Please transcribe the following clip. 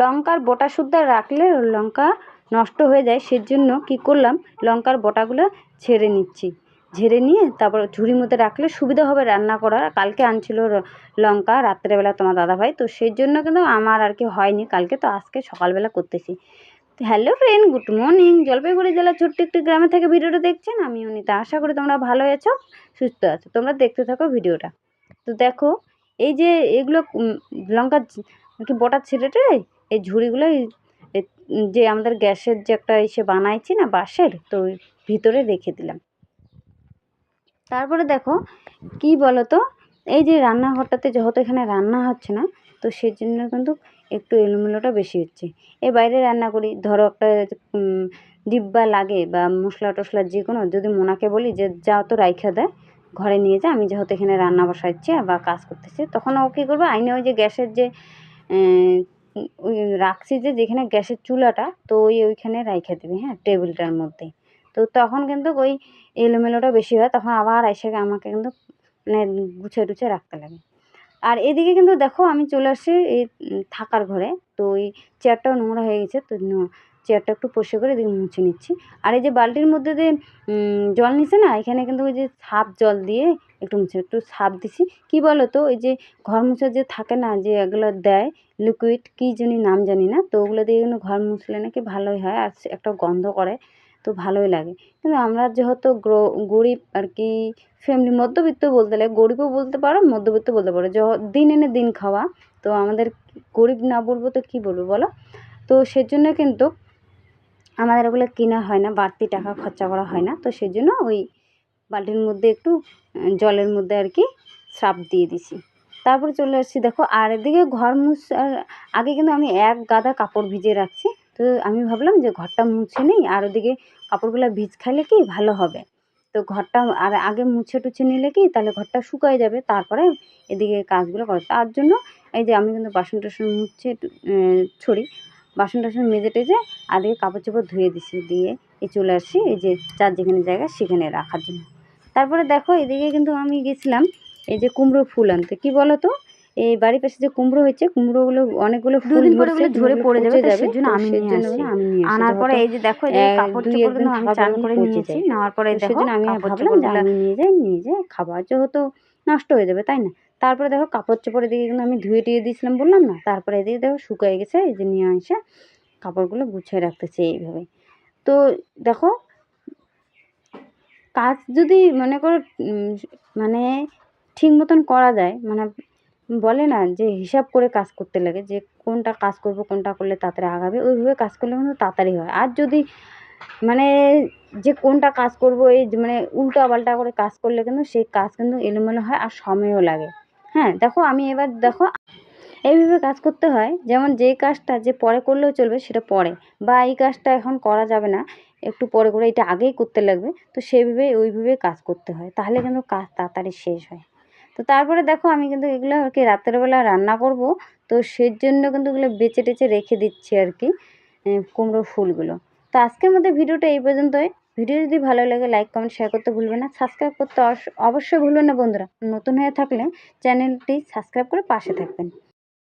লঙ্কার বোটা শুদ্ধ রাখলে লঙ্কা নষ্ট হয়ে যায়, সেজন্য কী করলাম? লঙ্কার বোটাগুলো ঝেড়ে নিচ্ছি। ঝেড়ে নিয়ে তারপর ঝুড়ির মধ্যে রাখলে সুবিধা হবে রান্না করার। কালকে আনছিল লঙ্কা, রাত্রেবেলা তোমার দাদাভাই। তো সেই জন্য কিন্তু আমার আর কি হয়নি কালকে, তো আজকে সকালবেলা করতেছি। Hello friend good morning Jalpaiguri জেলার ছোট্ট একটি গ্রামে থেকে ভিডিওটা দেখছেন? আমি অনিতা। আশা করি তোমরা ভালো আছো, সুস্থ আছো। তোমরা দেখতে থাকো ভিডিওটা। তো দেখো, এই যে এগুলো লঙ্কা কি বটা ছেড়েটে এই ঝুড়িগুলো যে আমাদের গ্যাসের যে একটা এসে বানাইছি না বাঁশের, তো ভিতরে রেখে দিলাম। তারপরে দেখো, কি বলো তো এই যে রান্নাঘরটাতে যেহেতু এখানে রান্না হচ্ছে না, তো সেই জন্য কিন্তু একটু এলোমেলোটা বেশি হচ্ছে। এ বাইরে রান্না করি, ধরো একটা ডিব্বা লাগে বা মশলা টশলা যে কোনো যদি মোনাকে বলি যে যাও তো রাইখা দেয় ঘরে নিয়ে যা, আমি যেহেতু এখানে রান্না বসাচ্ছি বা কাজ করতেছি, তখন ও কী করবে? আইনে ওই যে গ্যাসের যে রাখছি যে যেখানে গ্যাসের চুলাটা, তো ওই ওইখানে রাইখা দিবি হ্যাঁ টেবিলটার মধ্যে। তো তখন কিন্তু ওই এলোমেলোটা বেশি হয়, তখন আবার এসে আমাকে কিন্তু মানে গুছিয়ে টুছিয়ে রাখতে লাগে। আর এদিকে কিন্তু দেখো আমি চলে আসছি এই থাকার ঘরে। তো ওই চেয়ারটাও নোংরা হয়ে গেছে, তো চেয়ারটা একটু পরিষ্কার করে এদিকে মুছে নিচ্ছি। আর এই যে বালতির মধ্যে যে জল নিছে না, এখানে কিন্তু ওই যে সাপ জল দিয়ে একটু মুছে, একটু সাপ দিছি। কি বলো তো ওই যে ঘর মুছার যে থাকে না, যে এগুলো দেয় লিকুইড কী জানি নাম জানি না, তো ওগুলো দিয়ে কিন্তু ঘর মুছলে নাকি ভালোই হয়, আর একটা গন্ধ করে। তো ভালোই লাগে। কিন্তু আমরা যেহেতু গরিব আর কি ফ্যামিলি মধ্যবিত্ত বলতে গেলে, গরিবও বলতে পারো, মধ্যবিত্ত বলতে পারো। দিন এনে দিন খাওয়া, তো আমাদের গরিব না বলব তো কী বলব বলো? তো সেজন্য কিন্তু আমাদের ওগুলো কেনা হয় না, বাড়তি টাকা খরচা করা হয় না। তো সেজন্য ওই বালতির মধ্যে একটু জলের মধ্যে আর কি সার্ফ দিয়ে দিছি। তারপরে চলে আসছি, দেখো, আর এদিকে ঘর মুছার, আগে কিন্তু আমি এক গাদা কাপড় ভিজিয়ে রাখছি। তো আমি ভাবলাম যে ঘরটা মুছে নিই আর ওদিকে কাপড়গুলো ভিজ খাইলে কি ভালো হবে। তো ঘরটা আর আগে মুছে টুছে নিলে কি তাহলে ঘরটা শুকায় যাবে, তারপরে এদিকে কাজগুলো করে। তার জন্য এই যে আমি কিন্তু বাসন টাসন মুছে ছড়ি বাসন টাসন মেজে টেজে আদিকে কাপড় চোপড় ধুয়ে দিছি, দিয়ে এই চলে আসছি এই যে যার যেখানে জায়গা সেখানে রাখার জন্য। তারপরে দেখো এদিকে কিন্তু আমি গেছিলাম এই যে কুমড়ো ফুল আনতে। কী বলো তো এই বাড়ির পাশে যে কুমড়ো হয়েছে কুমড়োগুলো অনেকগুলো ফুল ধরছে ঝরে পড়ে যাবে তার জন্য আমি নিয়ে আসি। আমি নিয়ে আসি আনার পরে এই যে দেখো এই কাপড় চোপড় কিন্তু আমি চান করে নিয়েছি নেওয়ার পরে দেখো আমি ভাবলাম যে আমি নিয়ে যাই নিয়ে যাই খাবার যেহেতু নষ্ট হয়ে যাবে তাই না? তারপরে দেখো কাপড় চোপড় এদিকে কিন্তু আমি ধুয়ে টুয়ে দিয়েছিলাম বললাম না? তারপরে এদিকে দেখো শুকিয়ে গেছে এই যে নিয়ে এসে কাপড়গুলো গুছিয়ে রাখতেছে এইভাবে। তো দেখো কাজ যদি মনে করো মানে ঠিক মতন করা যায় মানে বলে না যে হিসাব করে কাজ করতে লাগে, যে কোনটা কাজ করব, কোনটা করলে তাড়াতাড়ি আগাবে, ওইভাবে কাজ করলে কিন্তু তাড়াতাড়ি হয়। আর যদি মানে যে কোনটা কাজ করব, এই মানে উল্টা পাল্টা করে কাজ করলে কিন্তু সেই কাজ কিন্তু এলোমেলো হয় আর সময়ও লাগে। হ্যাঁ দেখো আমি এবার দেখো এইভাবে কাজ করতে হয়, যেমন যে কাজটা যে পরে করলেও চলবে সেটা পরে, বা এই কাজটা এখন করা যাবে না, একটু পরে করে এটা আগেই করতে লাগবে, তো সেইভাবে ওইভাবে কাজ করতে হয়, তাহলে কিন্তু কাজ তাড়াতাড়ি শেষ হয়। তো তারপরে দেখো আমি কিন্তু এগুলো আর কি রাত্রেবেলা রান্না করব। তো সেই জন্য কিন্তু এগুলো বেছে টেচে রেখে দিচ্ছি আর কি কুমড়ো ফুলগুলো। তো আজকের মধ্যে ভিডিওটা এই পর্যন্তই। ভিডিও যদি ভালো লাগে লাইক, কমেন্ট, শেয়ার করতে ভুলবে না। সাবস্ক্রাইব করতে অবশ্যই ভুলবেন না বন্ধুরা। নতুন হয়ে থাকলে চ্যানেলটি সাবস্ক্রাইব করে পাশে থাকবেন।